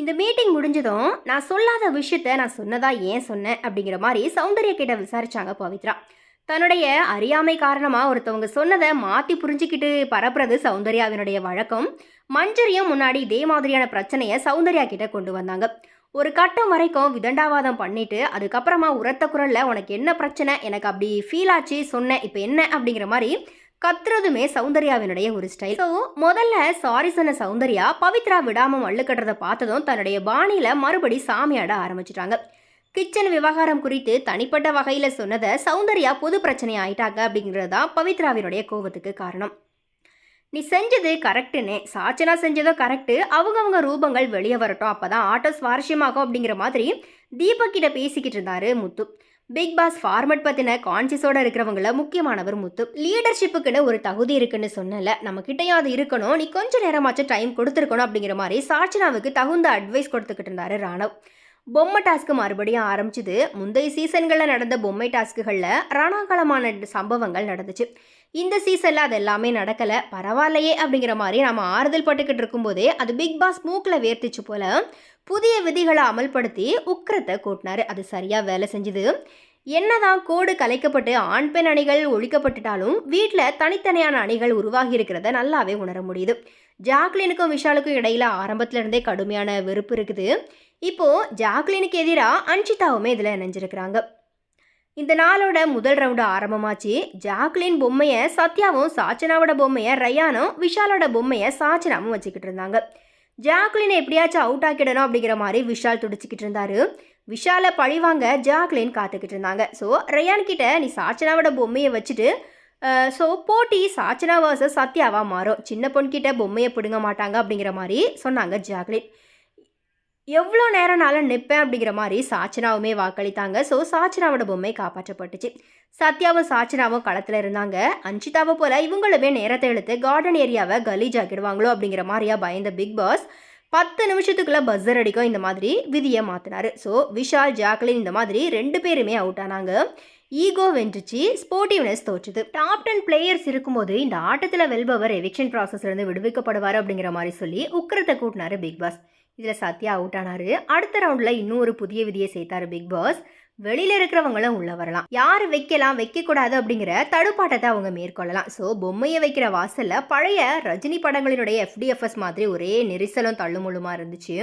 இந்த மீட்டிங் முடிஞ்சதும் நான் சொல்லாத விஷயத்த நான் சொன்னதா ஏன் சொன்னேன் அப்படிங்கிற மாதிரி சௌந்தர்யா கிட்ட விசாரிச்சாங்க பவித்ரா. தன்னுடைய அறியாமை காரணமா ஒருத்தவங்க சொன்னதை மாத்தி புரிஞ்சுக்கிட்டு பரப்புறது சௌந்தர்யாவினுடைய வழக்கம். மஞ்சரியும் முன்னாடி இதே மாதிரியான பிரச்சனையை சௌந்தர்யா கிட்ட கொண்டு வந்தாங்க. ஒரு கட்டம் வரைக்கும் விதண்டாவாதம் பண்ணிட்டு அதுக்கப்புறமா உரத்த குரல்ல உனக்கு என்ன பிரச்சனை? எனக்கு அப்படி ஃபீல் ஆச்சு சொன்னேன் இப்போ என்ன? அப்படிங்கிற மாதிரி கத்துறதுமே சௌந்தர்யாவினுடைய ஒரு ஸ்டைல் ஸோ முதல்ல சாரி சொன்ன சௌந்தர்யா பவித்ரா விடாம மல்லு கட்டுறதை பார்த்ததும் தன்னுடைய பாணியில மறுபடி சாமியாட ஆரம்பிச்சிட்டாங்க. கிச்சன் விவகாரம் குறித்து தனிப்பட்ட வகையில் சொன்னதை சௌந்தர்யா பொது பிரச்சனை ஆயிட்டாங்க அப்படிங்கிறது தான் பவித்ராவினுடைய கோபத்துக்கு காரணம். நீ செஞ்சது கரெக்டுனே சாச்சனா செஞ்சதோ கரெக்டு அவங்கவுங்க ரூபங்கள் வெளியே வரட்டும் அப்பதான் ஆட்டோ சுவாரஸ்யமாகும் அப்படிங்கிற மாதிரி தீபக் கிட்ட பேசிக்கிட்டு இருந்தாரு முத்து. பிக் பாஸ் ஃபார்மட் பற்றின கான்சியஸோட இருக்கிறவங்கள முக்கியமானவர் முத்து. லீடர்ஷிப்புக்குன்னு ஒரு தகுதி இருக்குன்னு சொன்னல நம்ம அது இருக்கணும் நீ கொஞ்சம் நேரமாச்சும் டைம் கொடுத்துருக்கணும் அப்படிங்கிற மாதிரி சாச்சனாவுக்கு தகுந்த அட்வைஸ் கொடுத்துக்கிட்டு இருந்தாரு ராணவ். பொம்மை டாஸ்க்கு மறுபடியும் ஆரம்பிச்சுது. முந்தைய சீசன்களில் நடந்த பொம்மை டாஸ்க்குகளில் ராணாகாலமான சம்பவங்கள் நடந்துச்சு. இந்த சீசனில் அது எல்லாமே நடக்கலை. பரவாயில்லையே அப்படிங்கிற மாதிரி நம்ம ஆறுதல் பட்டுக்கிட்டு இருக்கும்போதே அது பிக் பாஸ் மூக்கில் வேர்த்திச்சு போல புதிய விதிகளை அமல்படுத்தி உக்கரத்தை கூட்டினாரு. அது சரியாக வேலை செஞ்சுது. என்னதான் கோடு கலைக்கப்பட்டு ஆண் பெண் அணிகள் ஒழிக்கப்பட்டுட்டாலும் வீட்டில் தனித்தனியான அணிகள் உருவாகி இருக்கிறத நல்லாவே உணர முடியுது. ஜாக்லினுக்கும் விஷாலுக்கும் இடையில ஆரம்பத்துல இருந்தே கடுமையான வெறுப்பு இருக்குது. இப்போ ஜாக்லினுக்கு எதிராக அன்ஷிதாவுமே இதில் இணைஞ்சிருக்கிறாங்க. இந்த நாளோட முதல் ரவுண்டு ஆரம்பமாச்சு. ஜாக்லின் பொம்மையை சத்யாவும் சாச்சனாவோட பொம்மையை ரயானும் விஷாலோட பொம்மையை சாச்சனாவும் வச்சுக்கிட்டு இருந்தாங்க. ஜாக்லினை எப்படியாச்சும் அவுட் ஆக்கிடணும் அப்படிங்கிற மாதிரி விஷால் துடிச்சிக்கிட்டு இருந்தாரு. விஷாலை பழிவாங்க ஜாக்லின் காத்துக்கிட்டு இருந்தாங்க. ஸோ ரயான் கிட்ட நீ சாச்சனாவோட பொம்மையை வச்சுட்டு ஸோ போட்டி சாச்சனா வர்சஸ் சத்யாவா மாறும். சின்ன பொண்ணுக்கிட்ட பொம்மையை பிடுங்க மாட்டாங்க அப்படிங்கிற மாதிரி சொன்னாங்க ஜாக்லின் எவ்வளோ நேரம்னாலும் நிற்பேன் அப்படிங்கிற மாதிரி சாச்சனாவுமே வாக்களித்தாங்க. ஸோ சாச்சனாவோட பொம்மை காப்பாற்றப்பட்டுச்சு. சத்யாவும் சாச்சனாவும் களத்தில் இருந்தாங்க. அஞ்சிதாவை போல இவங்களுமே நேரத்தை இழுத்து கார்டன் ஏரியாவை கலீஜ் ஆக்கிடுவாங்களோ அப்படிங்கிற மாதிரியா பயந்த பிக் பாஸ் பத்து நிமிஷத்துக்குள்ளே பஸ்ஸர் அடிக்கும் இந்த மாதிரி விதியை மாற்றினாரு ஸோ விஷால் ஜாக்லின் இந்த மாதிரி ரெண்டு பேருமே அவுட் ஆனாங்க. ஈகோ வென்றுச்சு ஸ்போர்ட்டிவ்னஸ் தோற்றுது. டாப் டென் பிளேயர்ஸ் இருக்கும்போது இந்த ஆட்டத்தில் வெல்பவர் எவிக்ஷன் ப்ராசஸ்லேருந்து விடுவிக்கப்படுவார் அப்படிங்கிற மாதிரி சொல்லி உக்கரத்தை கூட்டினாரு பிக் பாஸ் இதில் சத்யா அவுட் ஆனாரு. அடுத்த ரவுண்டில் இன்னும் ஒரு புதிய விதியை சேர்த்தார் பிக் பாஸ் வெளியில் இருக்கிறவங்களும் உள்ளே வரலாம். யார் வைக்கலாம் வைக்கக்கூடாது அப்படிங்கிற தடுப்பாட்டத்தை அவங்க மேற்கொள்ளலாம். ஸோ பொம்மையை வைக்கிற வாசலில் பழைய ரஜினி படங்களினுடைய எஃப்டிஎஃப்எஸ் மாதிரி ஒரே நெரிசலும் தள்ளுமுள்ளுமா இருந்துச்சு.